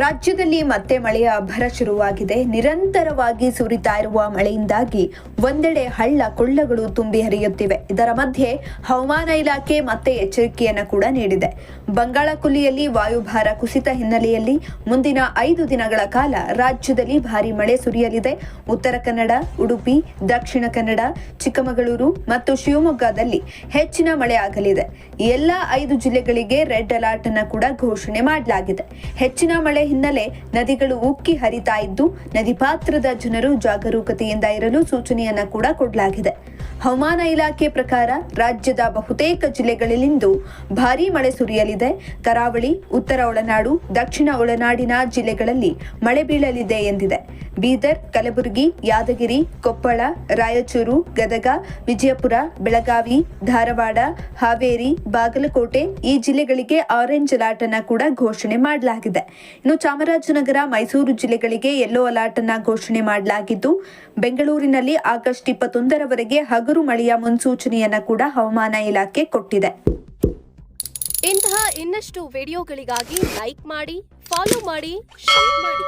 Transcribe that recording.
ರಾಜ್ಯದಲ್ಲಿ ಮತ್ತೆ ಮಳೆಯ ಅಬ್ಬರ ಶುರುವಾಗಿದೆ. ನಿರಂತರವಾಗಿ ಸುರಿತಾ ಇರುವ ಮಳೆಯಿಂದಾಗಿ ಒಂದೆಡೆ ಹಳ್ಳ, ಕೊಳ್ಳಗಳು ತುಂಬಿ ಹರಿಯುತ್ತಿವೆ. ಇದರ ಮಧ್ಯೆ ಹವಾಮಾನ ಇಲಾಖೆ ಮತ್ತೆ ಎಚ್ಚರಿಕೆಯನ್ನು ಕೂಡ ನೀಡಿದೆ. ಬಂಗಾಳ ಕುಲಿಯಲ್ಲಿ ವಾಯುಭಾರ ಕುಸಿತ ಹಿನ್ನೆಲೆಯಲ್ಲಿ ಮುಂದಿನ ಐದು ದಿನಗಳ ಕಾಲ ರಾಜ್ಯದಲ್ಲಿ ಭಾರಿ ಮಳೆ ಸುರಿಯಲಿದೆ. ಉತ್ತರ ಕನ್ನಡ, ಉಡುಪಿ, ದಕ್ಷಿಣ ಕನ್ನಡ, ಚಿಕ್ಕಮಗಳೂರು ಮತ್ತು ಶಿವಮೊಗ್ಗದಲ್ಲಿ ಹೆಚ್ಚಿನ ಮಳೆ ಆಗಲಿದೆ. ಎಲ್ಲಾ ಐದು ಜಿಲ್ಲೆಗಳಿಗೆ ರೆಡ್ ಅಲರ್ಟ್ ಅನ್ನು ಕೂಡ ಘೋಷಣೆ ಮಾಡಲಾಗಿದೆ. ಹೆಚ್ಚಿನ ಮಳೆ ಹಿನ್ನೆಲೆ ನದಿಗಳು ಉಕ್ಕಿ ಹರಿತಾ ಇದ್ದು ನದಿ ಪಾತ್ರದ ಜನರು ಜಾಗರೂಕತೆಯಿಂದ ಇರಲು ಸೂಚನೆಯನ್ನ ಕೂಡ ಕೊಡಲಾಗಿದೆ. ಹವಾಮಾನ ಇಲಾಖೆ ಪ್ರಕಾರ ರಾಜ್ಯದ ಬಹುತೇಕ ಜಿಲ್ಲೆಗಳಲ್ಲಿಂದು ಭಾರೀ ಮಳೆ ಸುರಿಯಲಿದೆ. ಕರಾವಳಿ, ಉತ್ತರ ಒಳನಾಡು, ದಕ್ಷಿಣ ಒಳನಾಡಿನ ಜಿಲ್ಲೆಗಳಲ್ಲಿ ಮಳೆ ಬೀಳಲಿದೆ ಎಂದಿದೆ. ಬೀದರ್, ಕಲಬುರಗಿ, ಯಾದಗಿರಿ, ಕೊಪ್ಪಳ, ರಾಯಚೂರು, ಗದಗ, ವಿಜಯಪುರ, ಬೆಳಗಾವಿ, ಧಾರವಾಡ, ಹಾವೇರಿ, ಬಾಗಲಕೋಟೆ ಈ ಜಿಲ್ಲೆಗಳಿಗೆ ಆರೆಂಜ್ ಅಲರ್ಟ್ ಅನ್ನ ಕೂಡ ಘೋಷಣೆ ಮಾಡಲಾಗಿದೆ. ಇನ್ನು ಚಾಮರಾಜನಗರ, ಮೈಸೂರು ಜಿಲ್ಲೆಗಳಿಗೆ ಯೆಲ್ಲೋ ಅಲರ್ಟ್ ಅನ್ನ ಘೋಷಣೆ ಮಾಡಲಾಗಿದ್ದು, ಬೆಂಗಳೂರಿನಲ್ಲಿ ಆಗಸ್ಟ್ ಇಪ್ಪತ್ತೊಂದರವರೆಗೆ ಹಗುರು ಮಳೆಯ ಮುನ್ಸೂಚನೆಯನ್ನು ಕೂಡ ಹವಾಮಾನ ಇಲಾಖೆ ಕೊಟ್ಟಿದೆ. ಇಂತಹ ಇನ್ನಷ್ಟು ವಿಡಿಯೋಗಳಿಗಾಗಿ ಲೈಕ್ ಮಾಡಿ, ಫಾಲೋ ಮಾಡಿ, ಶೇರ್ ಮಾಡಿ.